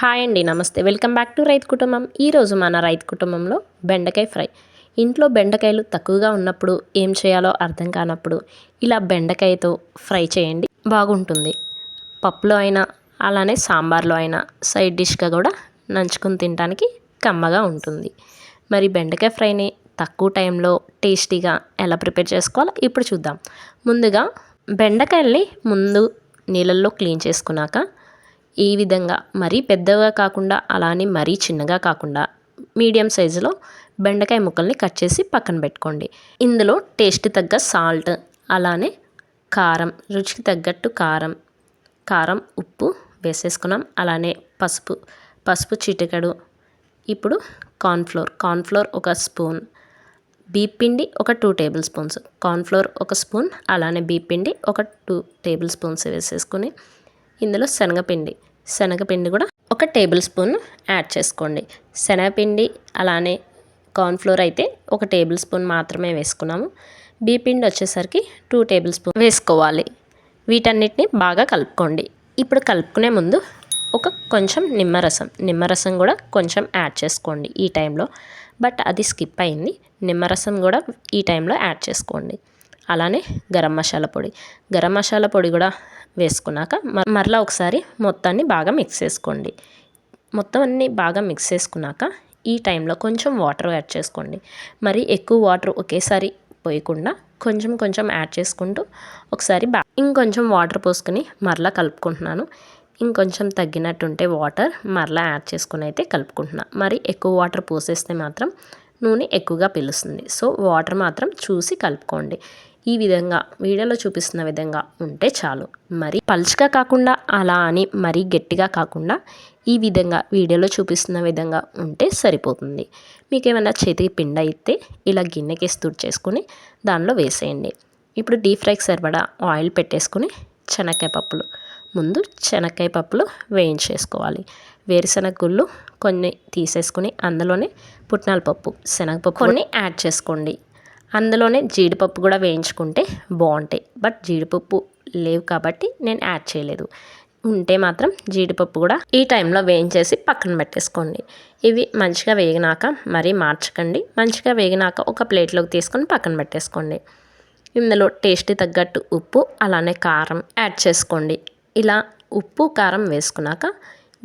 Hi అండి నమస్తే. Welcome back to రైతు కుటుంబం. ఈరోజు మన రైతు కుటుంబంలో బెండకాయ ఫ్రై. ఇంట్లో బెండకాయలు తక్కువగా ఉన్నప్పుడు ఏం చేయాలో అర్థం కానప్పుడు ఇలా బెండకాయతో ఫ్రై చేయండి. బాగుంటుంది. పప్పులో అయినా అలానే సాంబార్లో అయినా సైడ్ డిష్గా కూడా నంచుకుని తినడానికి కమ్మగా ఉంటుంది. మరి బెండకాయ ఫ్రైని తక్కువ టైంలో టేస్టీగా ఎలా ప్రిపేర్ చేసుకోవాలో ఇప్పుడు చూద్దాం. ముందుగా బెండకాయల్ని ముందు నీళ్ళల్లో క్లీన్ చేసుకున్నాక ఈ విధంగా మరీ పెద్దగా కాకుండా అలానే మరీ చిన్నగా కాకుండా మీడియం సైజులో బెండకాయ ముక్కల్ని కట్ చేసి పక్కన పెట్టుకోండి. ఇందులో టేస్ట్ తగ్గ సాల్ట్ అలానే కారం రుచికి తగ్గట్టు కారం కారం ఉప్పు వేసేసుకున్నాం. అలానే పసుపు పసుపు చిటికెడు. ఇప్పుడు కార్న్ఫ్లోర్ కార్న్ఫ్లోర్ ఒక స్పూన్. బీప్ పిండి ఒక టూ టేబుల్ స్పూన్స్. కార్న్ఫ్లోర్ ఒక స్పూన్ అలానే బీప్ పిండి ఒక టూ టేబుల్ స్పూన్స్ వేసేసుకొని ఇందులో శనగపిండి. శనగపిండి కూడా ఒక టేబుల్ స్పూన్ యాడ్ చేసుకోండి. శనగపిండి అలానే కార్న్ఫ్లోర్ అయితే ఒక టేబుల్ స్పూన్ మాత్రమే వేసుకున్నాము. బీపిండి వచ్చేసరికి టూ టేబుల్ స్పూన్ వేసుకోవాలి. వీటన్నిటిని బాగా కలుపుకోండి. ఇప్పుడు కలుపుకునే ముందు ఒక కొంచెం నిమ్మరసం. నిమ్మరసం కూడా కొంచెం యాడ్ చేసుకోండి ఈ టైంలో. బట్ అది స్కిప్ అయింది. నిమ్మరసం కూడా ఈ టైంలో యాడ్ చేసుకోండి. అలానే గరం మసాలా పొడి. గరం మసాలా పొడి కూడా వేసుకున్నాక మరలా ఒకసారి మొత్తాన్ని బాగా మిక్స్ చేసుకోండి. మొత్తం అన్ని బాగా మిక్స్ చేసుకున్నాక ఈ టైంలో కొంచెం వాటర్ యాడ్ చేసుకోండి. మరి ఎక్కువ వాటర్ ఒకేసారి పోయకుండా కొంచెం కొంచెం యాడ్ చేసుకుంటూ ఒకసారి బా ఇంకొంచెం వాటర్ పోసుకుని మరలా కలుపుకుంటున్నాను. ఇంకొంచెం తగ్గినట్టుంటే వాటర్ మరలా యాడ్ చేసుకుని అయితే కలుపుకుంటున్నా. మరి ఎక్కువ వాటర్ పోసేస్తే మాత్రం నూనె ఎక్కువగా పిలుస్తుంది. సో వాటర్ మాత్రం చూసి కలుపుకోండి. ఈ విధంగా వీడియోలో చూపిస్తున్న విధంగా ఉంటే చాలు. మరి పలుచగా కాకుండా అలా అని మరీ గట్టిగా కాకుండా ఈ విధంగా వీడియోలో చూపిస్తున్న విధంగా ఉంటే సరిపోతుంది. మీకు ఏమైనా చేతికి పిండి అయితే ఇలా గిన్నెకి తుడి చేసుకుని దానిలో వేసేయండి. ఇప్పుడు డీప్ ఫ్రైకి సరిపడా ఆయిల్ పెట్టేసుకుని శనక్కాయ పప్పులు. ముందు శనక్కాయ పప్పులు వేయించేసుకోవాలి. వేరుశనగ గుళ్ళు కొన్ని తీసేసుకుని అందులోనే పుట్నాల పప్పు శనగపప్పు కొన్ని యాడ్ చేసుకోండి. అందులోనే జీడిపప్పు కూడా వేయించుకుంటే బాగుంటాయి. బట్ జీడిపప్పు లేవు కాబట్టి నేను యాడ్ చేయలేదు. ఉంటే మాత్రం జీడిపప్పు కూడా ఈ టైంలో వేయించేసి పక్కన పెట్టేసుకోండి. ఇవి మంచిగా వేగినాక మరీ మార్చకండి. మంచిగా వేగినాక ఒక ప్లేట్లోకి తీసుకొని పక్కన పెట్టేసుకోండి. ఇందులో టేస్ట్ తగ్గట్టు ఉప్పు అలానే కారం యాడ్ చేసుకోండి. ఇలా ఉప్పు కారం వేసుకున్నాక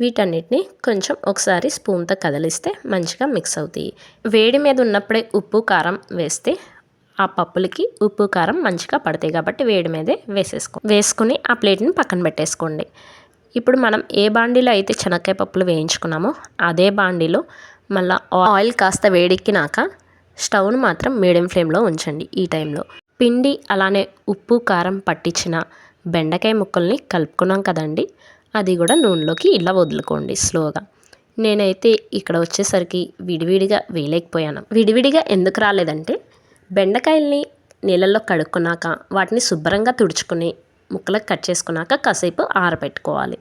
వీటన్నిటిని కొంచెం ఒకసారి స్పూన్తో కదిలిస్తే మంచిగా మిక్స్ అవుతాయి. వేడి మీద ఉన్నప్పుడే ఉప్పు కారం వేస్తే ఆ పప్పులకి ఉప్పు కారం మంచిగా పడతాయి కాబట్టి వేడి మీదే వేసేసుకో వేసుకుని ఆ ప్లేట్ని పక్కన పెట్టేసుకోండి. ఇప్పుడు మనం ఏ బాండీలో అయితే చెనక్కాయ పప్పులు వేయించుకున్నామో అదే బాండీలో మళ్ళీ ఆయిల్ కాస్త వేడెక్కినాక స్టవ్ను మాత్రం మీడియం ఫ్లేమ్లో ఉంచండి ఈ టైంలో. పిండి అలానే ఉప్పు కారం పట్టించిన బెండకాయ ముక్కల్ని కలుపుకున్నాం కదండి అది కూడా నూనెలోకి ఇలా వదులుకోండి స్లోగా. నేనైతే ఇక్కడ వచ్చేసరికి విడివిడిగా వేయలేకపోయాను. విడివిడిగా ఎందుకు రాలేదంటే బెండకాయల్ని నీళ్ళల్లో కడుక్కున్నాక వాటిని శుభ్రంగా తుడుచుకుని ముక్కలకు కట్ చేసుకున్నాక కాసేపు ఆరబెట్టుకోవాలి.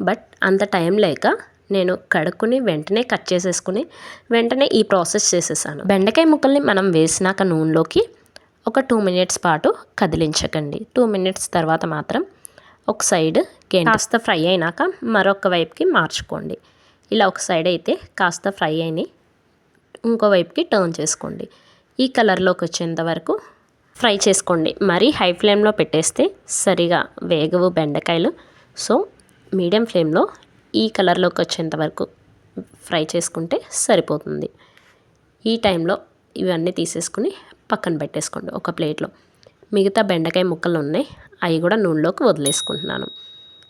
బట్ అంత టైం లేక నేను కడుక్కుని వెంటనే కట్ చేసేసుకుని వెంటనే ఈ ప్రాసెస్ చేసేసాను. బెండకాయ ముక్కల్ని మనం వేసినాక నూనెలోకి ఒక టూ మినిట్స్ పాటు కదిలించకండి. టూ మినిట్స్ తర్వాత మాత్రం ఒక సైడ్ కాస్త ఫ్రై అయినాక మరొక వైపుకి మార్చుకోండి. ఇలా ఒక సైడ్ అయితే కాస్త ఫ్రై అయినాయి ఇంకో వైపుకి టర్న్ చేసుకోండి. ఈ కలర్లోకి వచ్చేంత వరకు ఫ్రై చేసుకోండి. మరీ హై ఫ్లేమ్లో పెట్టేస్తే సరిగా వేగవు బెండకాయలు. సో మీడియం ఫ్లేమ్లో ఈ కలర్లోకి వచ్చేంత వరకు ఫ్రై చేసుకుంటే సరిపోతుంది. ఈ టైంలో ఇవన్నీ తీసేసుకుని పక్కన పెట్టేసుకోండి ఒక ప్లేట్లో. మిగతా బెండకాయ ముక్కలు ఉన్నాయి. అవి కూడా నూనెలోకి వదిలేసుకుంటున్నాను.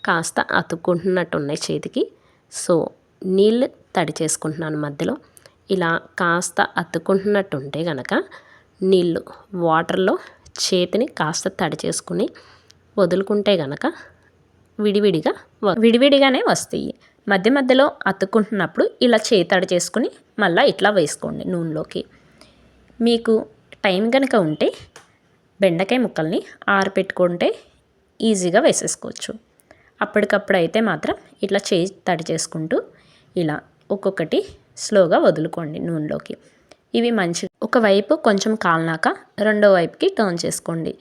కాస్త అతుక్కుంటున్నట్టు ఉన్నాయి చేతికి. సో నీళ్ళు తడి చేసుకుంటున్నాను మధ్యలో. ఇలా కాస్త అతుక్కుంటున్నట్టు ఉంటే కనుక నీళ్ళు వాటర్లో చేతిని కాస్త తడి చేసుకుని వదులుకుంటే కనుక విడివిడిగా విడివిడిగానే వస్తాయి. మధ్య మధ్యలో అతుక్కుంటున్నప్పుడు ఇలా చేతడి చేసుకుని మళ్ళీ ఇట్లా వేసుకోండి నూనెలోకి. మీకు టైం కనుక ఉంటే బెండకాయ ముక్కల్ని ఆరపెట్టుకుంటే ఈజీగా వేసేసుకోవచ్చు. అప్పటికప్పుడు అయితే మాత్రం ఇట్లా చేయి తడి చేసుకుంటూ ఇలా ఒక్కొక్కటి స్లోగా వదులుకోండి నూనెలోకి. ఇవి మంచి ఒకవైపు కొంచెం కాలినాక రెండో వైపుకి టర్న్ చేసుకోండి.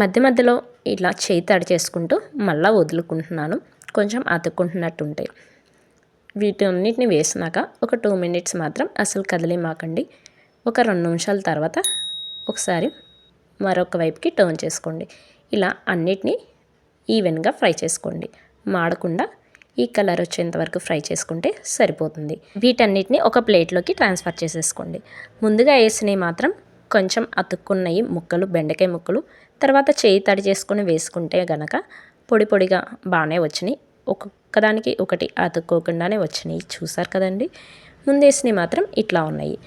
మధ్య మధ్యలో ఇలా చేయి తడి చేసుకుంటూ మళ్ళీ వదులుకుంటున్నాను. కొంచెం అతుక్కుంటున్నట్టు ఉంటాయి వీటన్నిటిని వేసినాక ఒక టూ మినిట్స్ మాత్రం అసలు కదిలిమాకండి. ఒక రెండు నిమిషాల తర్వాత ఒకసారి మరొక వైపుకి టర్న్ చేసుకోండి. ఇలా అన్నిటినీ ఈవెన్గా ఫ్రై చేసుకోండి. మాడకుండా ఈ కలర్ వచ్చేంత వరకు ఫ్రై చేసుకుంటే సరిపోతుంది. వీటన్నిటిని ఒక ప్లేట్లోకి ట్రాన్స్ఫర్ చేసేసుకోండి. ముందుగా వేసినవి మాత్రం కొంచెం అతుక్కున్నవి ముక్కలు బెండకాయ ముక్కలు తర్వాత చేయి తడి చేసుకొని వేసుకుంటే గనక పొడి పొడిగా బాగానే వచ్చినాయి. ఒక్కొక్కదానికి ఒకటి అతుక్కోకుండానే వచ్చినాయి. చూసారు కదండి? ముందు వేసినవి మాత్రం ఇట్లా ఉన్నాయి.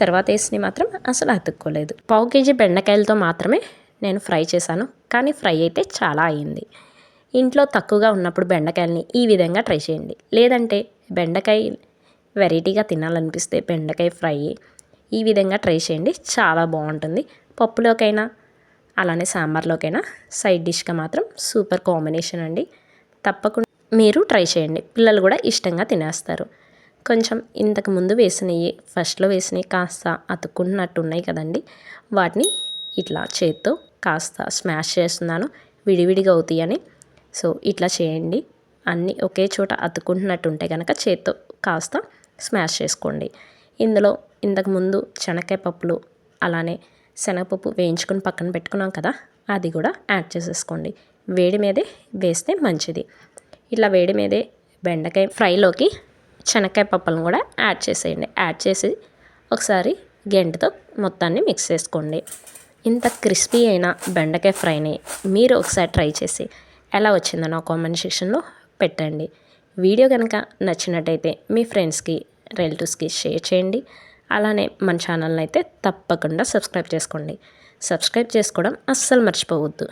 తర్వాత వేసినవి మాత్రం అసలు అతుక్కోలేదు. పావు కేజీ బెండకాయలతో మాత్రమే నేను ఫ్రై చేశాను. కానీ ఫ్రై అయితే చాలా అయింది. ఇంట్లో తక్కువగా ఉన్నప్పుడు బెండకాయలని ఈ విధంగా ట్రై చేయండి. లేదంటే బెండకాయ వెరైటీగా తినాలనిపిస్తే బెండకాయ ఫ్రై ఈ విధంగా ట్రై చేయండి. చాలా బాగుంటుంది. పప్పులోకైనా అలానే సాంబార్లోకైనా సైడ్ డిష్గా మాత్రం సూపర్ కాంబినేషన్ అండి. తప్పకుండా మీరు ట్రై చేయండి. పిల్లలు కూడా ఇష్టంగా తినేస్తారు. కొంచెం ఇంతకు ముందు వేసినవి ఫస్ట్లో వేసినవి కాస్త అతుక్కున్నట్టు ఉన్నాయి కదండి. వాటిని ఇట్లా చేత్తో కాస్త స్మాష్ చేస్తున్నాను. విడివిడిగా అవుతాయని సో ఇట్లా చేయండి. అన్నీ ఒకే చోట అతుక్కుంటున్నట్టు ఉంటే కనుక చేత్తో కాస్త స్మాష్ చేసుకోండి. ఇందులో ఇంతకుముందు శనక్కాయ పప్పులు అలానే శనగపప్పు వేయించుకొని పక్కన పెట్టుకున్నాం కదా అది కూడా యాడ్ చేసేసుకోండి. వేడి మీదే వేస్తే మంచిది. ఇట్లా వేడి మీదే బెండకాయ ఫ్రైలోకి శనక్కాయ పప్పులను కూడా యాడ్ చేసేయండి. యాడ్ చేసి ఒకసారి గెంటతో మొత్తాన్ని మిక్స్ చేసుకోండి. ఇంత క్రిస్పీ అయిన బెండకాయ ఫ్రైని మీరు ఒకసారి ట్రై చేసి ఎలా వచ్చిందో నా కామెంట్ సెక్షన్లో పెట్టండి. వీడియో కనుక నచ్చినట్టయితే మీ ఫ్రెండ్స్కి రిలేటివ్స్కి షేర్ చేయండి. అలానే మన ఛానల్ని అయితే తప్పకుండా సబ్స్క్రైబ్ చేసుకోండి. సబ్స్క్రైబ్ చేసుకోవడం అస్సలు మర్చిపోవద్దు.